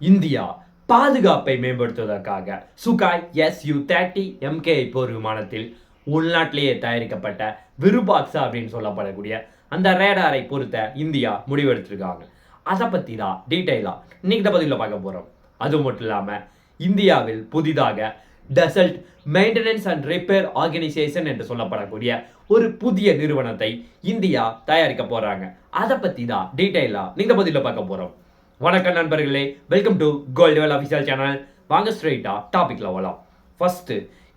India பாதுகாப்பை மேம்படுத்துவதற்காக. Sukhoi S U thirty MK போர் விமானத்தில் உள்நாட்டிலேயே தயாரிக்கப்பட்ட விருபாக்ஸா அப்படின்னு சொல்லப்படக்கூடிய அந்த ரேடாரை பொறுத்த இந்தியா முடிவெடுத்திருக்காங்க. அதை பற்றி தான் டீட்டெயிலாக இன்னைக்கு இந்த பதிவில் பார்க்க போகிறோம் அது மட்டும் இல்லாமல் இந்தியாவில் புதிதாக Dassault maintenance and repair organisation என்று சொல்லப்படக்கூடிய ஒரு புதிய நிறுவனத்தை இந்தியா தயாரிக்க போகிறாங்க அதை பற்றி தான் டீட்டெயிலாக நீங்கள் பதிலில் பார்க்க போகிறோம் வணக்கம் நண்பர்களே welcome to gold level official channel வாங்க ஸ்ட்ரெயிட்டா டாபிக்ல வரலாம் ஃபர்ஸ்ட்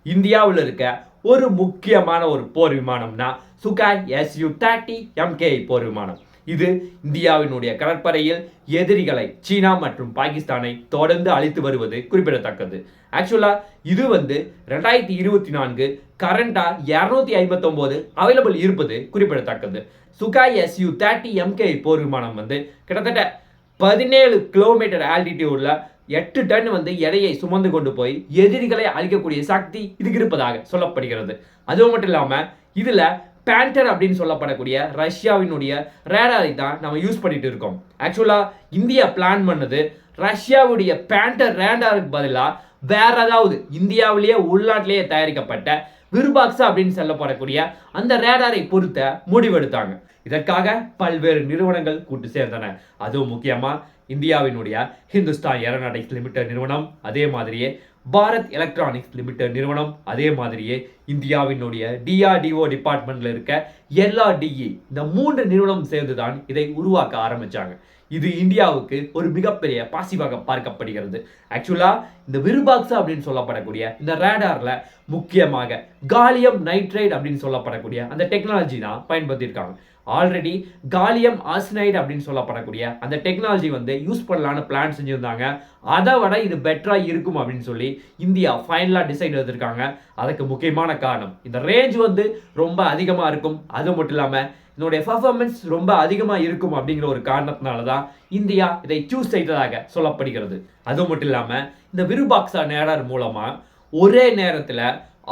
இந்தியாவில் இருக்க ஒரு முக்கியமான ஒரு போர் விமானம்னா சுகாய் எஸ்யூ தேர்ட்டி எம்கே போர் விமானம். இது இந்தியாவினுடைய கடற்படையில் எதிரிகளை சீனா மற்றும் பாகிஸ்தானை தொடர்ந்து அழித்து வருவது குறிப்பிடத்தக்கது. ஆக்சுவலாக இது வந்து ரெண்டாயிரத்தி இருபத்தி நான்கு கரண்டாக இரநூத்தி ஐம்பத்தொம்போது அவைலபிள் இருப்பது குறிப்பிடத்தக்கது. சுகாய் எஸ்யூ தேர்ட்டி எம்கே போர் விமானம் வந்து கிட்டத்தட்ட பதினேழு கிலோமீட்டர் ஆல்டிடியூட்ல எட்டு டன் வந்து எடையை சுமந்து கொண்டு போய் எதிரிகளை அழிக்கக்கூடிய சக்தி இதுக்கு இருப்பதாக சொல்லப்படுகிறது. அது மட்டும் இல்லாம இதுல பேண்டர் அப்படின்னு சொல்லப்படக்கூடிய ரஷ்யாவினுடைய ரேடாரை தான் நம்ம யூஸ் பண்ணிட்டு இருக்கோம். ஆக்சுவலா இந்தியா பிளான் பண்ணது ரஷ்யாவுடைய பேண்டர் ரேடாருக்கு பதிலாக வேற ஏதாவது இந்தியாவிலேயே உள்நாட்டிலேயே தயாரிக்கப்பட்ட விருபாக்ஸா அப்படின்னு சொல்லப்படக்கூடிய அந்த ரேடாரை பொறுத்த முடிவெடுத்தாங்க. இதற்காக பல்வேறு நிறுவனங்கள் கூட்டு சேர்ந்தன. அதுவும் முக்கியமாக இந்தியாவினுடைய ஹிந்துஸ்தான் ஏரோநாட்டிக்ஸ் லிமிடெட் நிறுவனம் அதே மாதிரியே பாரத் எலக்ட்ரானிக்ஸ் லிமிடெட் நிறுவனம் அதே மாதிரியே இந்தியாவினுடைய டிஆர்டிஓ டிபார்ட்மெண்ட்ல இருக்க எல்ஆர்டிஇ இந்த மூன்று நிறுவனம் சேர்ந்து தான் இதை உருவாக்க ஆரம்பிச்சாங்க. இது இந்தியாவுக்கு ஒரு மிகப்பெரிய பாசிவாக பார்க்கப்படுகிறது. ஆக்சுவலா இந்த விருபாக்ஸா அப்படின்னு சொல்லப்படக்கூடிய இந்த ரேடாரில் முக்கியமாக காலியம் நைட்ரைட் அப்படின்னு சொல்லப்படக்கூடிய அந்த டெக்னாலஜி தான் பயன்படுத்தியிருக்காங்க. ஆல்ரெடி காலியம் ஆசினைடு அப்படின்னு சொல்லப்படக்கூடிய அந்த டெக்னாலஜி வந்து யூஸ் பண்ணலான்னு பிளான் செஞ்சுருந்தாங்க. அதை விட இது பெட்டராக இருக்கும் அப்படின்னு சொல்லி இந்தியா ஃபைனலாக டிசைட் எடுத்திருக்காங்க. அதுக்கு முக்கியமான காரணம் இந்த ரேஞ்ச் வந்து ரொம்ப அதிகமாக இருக்கும். அது மட்டும் இல்லாமல் இதனுடைய பர்ஃபார்மன்ஸ் ரொம்ப அதிகமாக இருக்கும் அப்படிங்கிற ஒரு காரணத்தினால தான் இந்தியா இதை சூஸ் செய்ததாக சொல்லப்படுகிறது. அது மட்டும் இல்லாமல் இந்த விருபாக்ஸா நேரர் மூலமாக ஒரே நேரத்தில்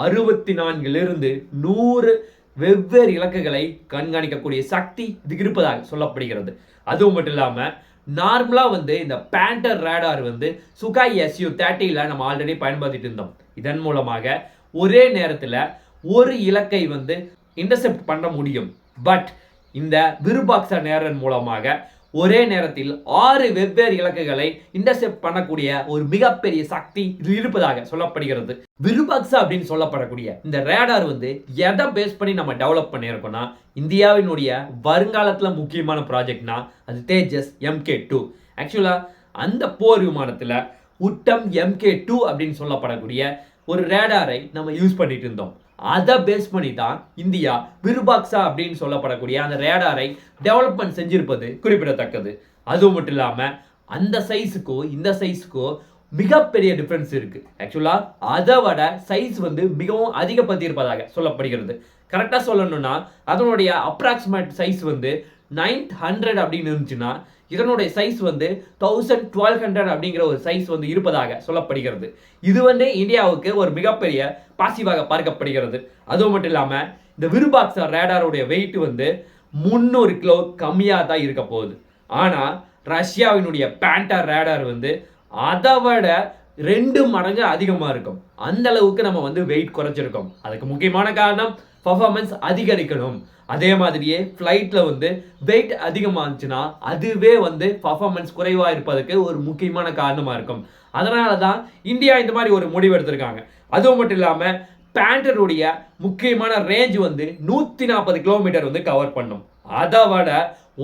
அறுபத்தி நான்கிலிருந்து நூறு வெவ்வேறு இலக்குகளை கண்காணிக்கக்கூடிய சக்தி இதுக்கு இருப்பதாக சொல்லப்படுகிறது. அதுவும் மட்டும் இல்லாமல் நார்மலாக வந்து இந்த பேண்டர் ரேடார் வந்து சுகாய் எஸ்யூ தேர்ட்டியில் நம்ம ஆல்ரெடி பயன்படுத்திட்டு இருந்தோம். இதன் மூலமாக ஒரே நேரத்தில் ஒரு இலக்கை வந்து இன்டர்செப்ட் பண்ண முடியும். பட் இந்த விருபாக்ஸா நேரன் மூலமாக ஒரே நேரத்தில் ஆறு வெவ்வேறு இலக்குகளை இன்டர்செப்ட் பண்ணக்கூடிய ஒரு மிகப்பெரிய சக்தி இது இருப்பதாக சொல்லப்படுகிறது. விருபாக்ஸா அப்படின்னு சொல்லப்படக்கூடிய இந்த ரேடார் வந்து எதை பேஸ் பண்ணி நம்ம டெவலப் பண்ணியிருக்கோம்னா இந்தியாவினுடைய வருங்காலத்தில் முக்கியமான ப்ராஜெக்ட்னா அது தேஜஸ் எம்கே டூ ஆக்சுவலாக அந்த போர் விமானத்தில் உட்டம் எம்கே டூ அப்படின்னு சொல்லப்படக்கூடிய ஒரு ரேடாரை நம்ம யூஸ் பண்ணிட்டு இருந்தோம். அதை பேஸ் பண்ணி தான் இந்தியா விருபாக்ஸா அப்படின்னு சொல்லப்படக்கூடிய அந்த ரேடாரை டெவலப்மெண்ட் செஞ்சிருப்பது குறிப்பிடத்தக்கது. அது மட்டும் இல்லாமல் அந்த சைஸுக்கோ இந்த சைஸுக்கோ மிகப்பெரிய டிஃப்ரென்ஸ் இருக்குது ஆக்சுவலாக அதை விட சைஸ் வந்து மிகவும் அதிகப்படுத்தியிருப்பதாக சொல்லப்படுகிறது. கரெக்டாக சொல்லணும்னா அதனுடைய அப்ராக்சிமேட் சைஸ் வந்து நைன் ஹண்ட்ரட் அப்படின்னு இருந்துச்சுன்னா இதனுடைய சைஸ் வந்து தௌசண்ட் டுவெல் ஹண்ட்ரட் அப்படிங்கிற ஒரு சைஸ் வந்து இருப்பதாக சொல்லப்படுகிறது. இது வந்து இந்தியாவுக்கு ஒரு மிகப்பெரிய பாசிவாக பார்க்கப்படுகிறது. அதுவும் மட்டும் இல்லாமல் இந்த விருபாக்ஸா ரேடாருடைய வெயிட் வந்து முந்நூறு கிலோ கம்மியாக தான் இருக்க போகுது. ஆனால் ரஷ்யாவினுடைய பேண்டர் ரேடார் வந்து அதை விட ரெண்டு மடங்கு அதிகமாக இருக்கும். அந்த அளவுக்கு நம்ம வந்து வெயிட் குறைச்சிருக்கோம். அதுக்கு முக்கியமான காரணம் பர்ஃபார்மன்ஸ் அதிகரிக்கணும். அதே மாதிரியே ஃப்ளைட்டில் வந்து வெயிட் அதிகமாக இருந்துச்சுன்னா அதுவே வந்து பர்ஃபார்மன்ஸ் குறைவாக இருப்பதற்கு ஒரு முக்கியமான காரணமாக இருக்கும். அதனால தான் இந்தியா இந்த மாதிரி ஒரு முடிவு எடுத்திருக்காங்க. அதுவும் மட்டும் இல்லாமல் பேண்டருடைய முக்கியமான ரேஞ்ச் வந்து நூற்றி நாற்பது கிலோமீட்டர் வந்து கவர் பண்ணும். அதை விட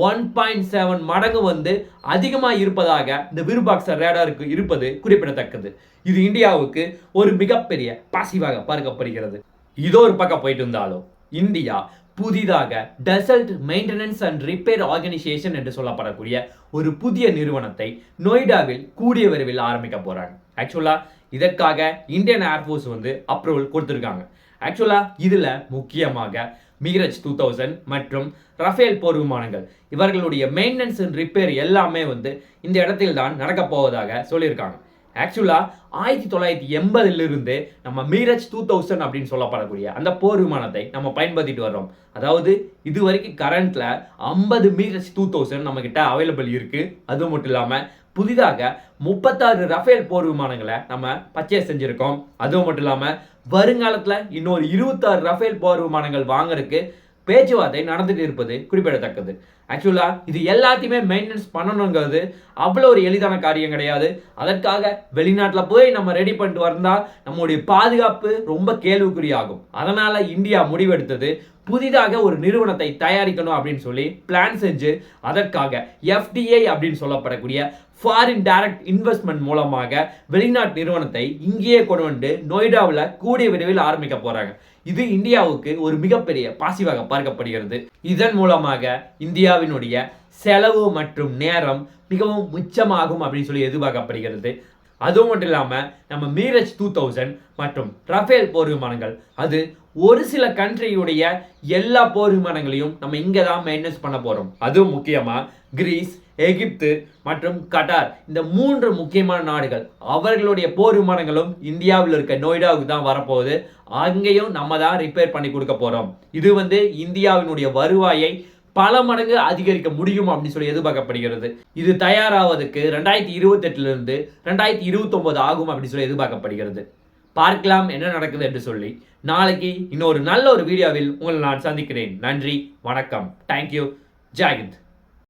ஒன் பாயிண்ட் செவன் மடங்கு வந்து அதிகமாக இருப்பதாக இந்த விருபாக்சர் ரேடாருக்கு இருப்பது குறிப்பிடத்தக்கது. இது இந்தியாவுக்கு ஒரு மிகப்பெரிய பாசிவாக பார்க்கப்படுகிறது. இதோ ஒரு பக்கம் போயிட்டு இருந்தாலும் இந்தியா புதிதாக Dassault maintenance and repair organisation என்று சொல்லப்படக்கூடிய ஒரு புதிய நிறுவனத்தை நொய்டாவில் கூடிய விரைவில் ஆரம்பிக்க போகிறாங்க ஆக்சுவலாக இதற்காக இந்தியன் ஏர்ஃபோர்ஸ் வந்து அப்ரூவல் கொடுத்துருக்காங்க. ஆக்சுவலாக இதில் முக்கியமாக மிகரஜ் டூ தௌசண்ட் மற்றும் ரஃபேல் போர் விமானங்கள் இவர்களுடைய மெயின்டெனன்ஸ் அண்ட் ரிப்பேர் எல்லாமே வந்து இந்த இடத்தில் தான் நடக்க போவதாக சொல்லியிருக்காங்க. ஆக்சுவலாக ஆயிரத்தி தொள்ளாயிரத்தி எண்பதிலிருந்து நம்ம மீரஜ் டூ தௌசண்ட் அப்படின்னு சொல்லப்படக்கூடிய அந்த போர் விமானத்தை நம்ம பயன்படுத்திட்டு வர்றோம். அதாவது இது வரைக்கும் கரண்ட்டில் ஐம்பது மீரஜ் டூ தௌசண்ட் நம்மக்கிட்ட அவைலபிள் இருக்குது அது மட்டும் இல்லாமல் புதிதாக முப்பத்தாறு ரஃபேல் போர் விமானங்களை நம்ம பர்ச்சேஸ் செஞ்சுருக்கோம். அதுவும் மட்டும் இல்லாமல் வருங்காலத்தில் இன்னொரு இருபத்தாறு ரஃபேல் போர் விமானங்கள் வாங்குறதுக்கு பேச்சுவார்த்தை நடந்துட்டு இருப்பது குறிப்பிடத்தக்கது. ஆக்சுவலாக இது எல்லாத்தையுமே மெயின்டெனன்ஸ் பண்ணணுங்கிறது அவ்வளோ ஒரு எளிதான காரியம் கிடையாது. அதற்காக வெளிநாட்டில் போய் நம்ம ரெடி பண்ணிட்டு வந்தால் நம்மளுடைய பாதுகாப்பு ரொம்ப கேள்விக்குறியாகும். அதனால் இந்தியா முடிவெடுத்தது புதிதாக ஒரு நிறுவனத்தை தயாரிக்கணும் அப்படின்னு சொல்லி பிளான் செஞ்சு அதற்காக எஃப்டிஐ அப்படின்னு சொல்லப்படக்கூடிய ஃபாரின் டைரக்ட் இன்வெஸ்ட்மெண்ட் மூலமாக வெளிநாட்டு நிறுவனத்தை இங்கேயே கொண்டு வந்து நொய்டாவில் கூடிய விரைவில் ஆரம்பிக்க போகிறாங்க இது இந்தியாவுக்கு ஒரு மிகப்பெரிய பாசிவாக பார்க்கப்படுகிறது. இதன் மூலமாக இந்தியாவினுடைய செலவு மற்றும் நேரம் மிகவும் மிச்சமாகும் அப்படின்னு சொல்லி எதிர்பார்க்கப்படுகிறது. அதுவும் மட்டும் இல்லாமல் நம்ம மீரஜ் டூ தௌசண்ட் மற்றும் ரஃபேல் போர் விமானங்கள் அது ஒரு சில கண்ட்ரியுடைய எல்லா போர் விமானங்களையும் நம்ம இங்கே தான் மெயின்டெனன்ஸ் பண்ண போகிறோம் அதுவும் முக்கியமாக கிரீஸ் எகிப்து மற்றும் கட்டார். இந்த மூன்று முக்கியமான நாடுகள் அவர்களுடைய போர் விமானங்களும் இந்தியாவில் இருக்க நொய்டாவுக்கு தான் வரப்போகுது. அங்கேயும் நம்ம தான் ரிப்பேர் பண்ணி கொடுக்க போகிறோம் இது வந்து இந்தியாவினுடைய வருவாயை பல மடங்கு அதிகரிக்க முடியும் அப்படின்னு சொல்லி எதிர்பார்க்கப்படுகிறது. இது தயாராவதுக்கு ரெண்டாயிரத்தி இருபத்தெட்டுலேருந்து ரெண்டாயிரத்தி இருபத்தொம்போது ஆகும் அப்படின்னு சொல்லி எதிர்பார்க்கப்படுகிறது. பார்க்கலாம் என்ன நடக்குது என்று சொல்லி. நாளைக்கு இன்னொரு நல்ல ஒரு வீடியோவில் உங்களை நான் சந்திக்கிறேன். நன்றி வணக்கம். தேங்க்யூ ஜாகிந்த்